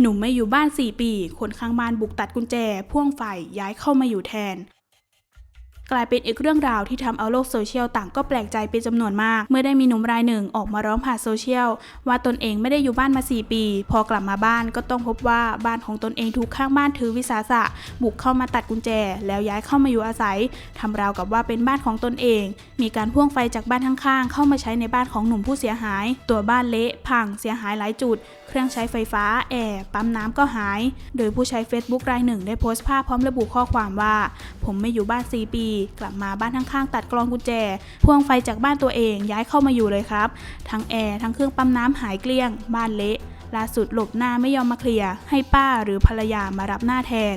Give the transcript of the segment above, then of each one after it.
หนุ่มไม่อยู่บ้าน 4 ปี คนข้างบ้านบุกตัดกุญแจ พ่วงไฟย้ายเข้ามาอยู่แทน กลายเป็นอีกเรื่องราวที่ทำเอาโลกโซเชียลต่างก็แปลกใจเป็นจำนวนมาก เมื่อได้มีหนุ่มรายหนึ่งออกมาร้องผ่านโซเชียล ว่าตนเองไม่ได้อยู่บ้านมา 4 ปี พอกลับมาบ้านก็ต้องพบว่าบ้านของตนเองถูกข้างบ้านถือวิสาสะ บุกเข้ามาตัดกุญแจ แล้วย้ายเข้ามาอยู่อาศัยทำราวกับว่าเป็นบ้านของตนเอง มีการพ่วงไฟจากบ้านข้างๆ เข้ามาใช้ในบ้านของหนุ่มผู้เสียหาย ตัวบ้านเละพังเสียหายหลายจุด เครื่องใช้ไฟฟ้าแอร์ปั๊มน้ำก็หาย โดยผู้ใช้ Facebook รายหนึ่งได้โพสต์ภาพพร้อมระบุข้อความว่า ผมไม่อยู่บ้าน 4 ปีกลับมาบ้านข้างๆ ตัดกรองกุญแจ พ่วงไฟจากบ้านตัวเองย้ายเข้ามาอยู่เลยครับ ทั้งแอร์ทั้งเครื่องปั๊มน้ำหายเกลี้ยง บ้านเละล่าสุดหลบหน้าไม่ยอมมาเคลียร์ให้ป้าหรือภรรยามารับหน้าแทน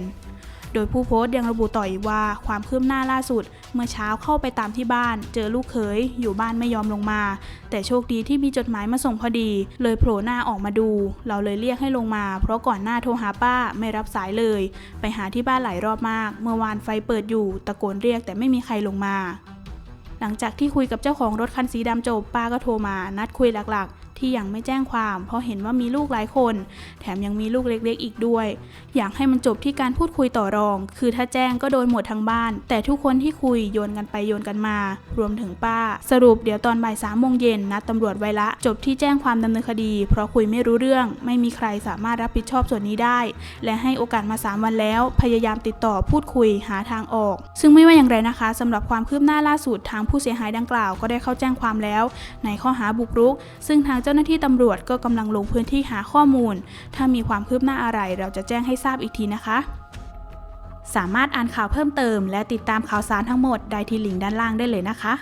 โดยผู้โพสต์ยังระบุต่ออีกว่าความคืบหน้าล่าสุด เมื่อเช้าเข้าไปตามที่บ้าน เจอลูกเขยอยู่บ้านไม่ยอมลงมา แต่โชคดีที่มีจดหมายมาส่งพอดี เลยโผล่หน้าออกมาดู เราเลยเรียกให้ลงมา เพราะก่อนหน้าโทรหาป้าไม่รับสายเลย ไปหาที่บ้านหลายรอบมาก เมื่อวานไฟเปิดอยู่ ตะโกนเรียกแต่ไม่มีใครลงมา หลังจากที่คุยกับเจ้าของรถคันสีดำจบป้าก็โทรมา นัดคุยหลักๆ ที่ยังไม่แจ้งความ เพราะเห็นว่ามีลูกหลายคน แถมยังมีลูกเล็กๆ อีกด้วย อยากให้มันจบที่การพูดคุยต่อรอง คือถ้าแจ้งก็โดนหมดทั้งบ้าน แต่ทุกคนที่คุยโยนกันไปโยนกันมา รวมถึงป้า สรุปเดี๋ยวตอนบ่ายสามโมงเย็นนัดตำรวจไว้ละ จบที่แจ้งความดำเนินคดี เพราะคุยไม่รู้เรื่อง ไม่มีใครสามารถรับผิดชอบส่วนนี้ได้ และให้โอกาสมา 3 วันแล้ว พยายามติดต่อพูดคุยหาทางออก ซึ่งไม่ว่าอย่างไรนะคะสำหรับความคืบหน้าล่าสุดทางผู้เสียหายดังกล่าวก็ได้เข้าแจ้งความแล้ว ในข้อหาบุกรุก ซึ่งทางเจ้าาหน้าที่ตำรวจก็กำลังลงพื้นที่หาข้อมูล ถ้ามีความคืบหน้าอะไรเราจะแจ้งให้ทราบอีกทีนะคะ สามารถอ่านข่าวเพิ่มเติม และติดตามข่าวสารทั้งหมดได้ที่ลิงก์ด้านล่างได้เลยนะคะ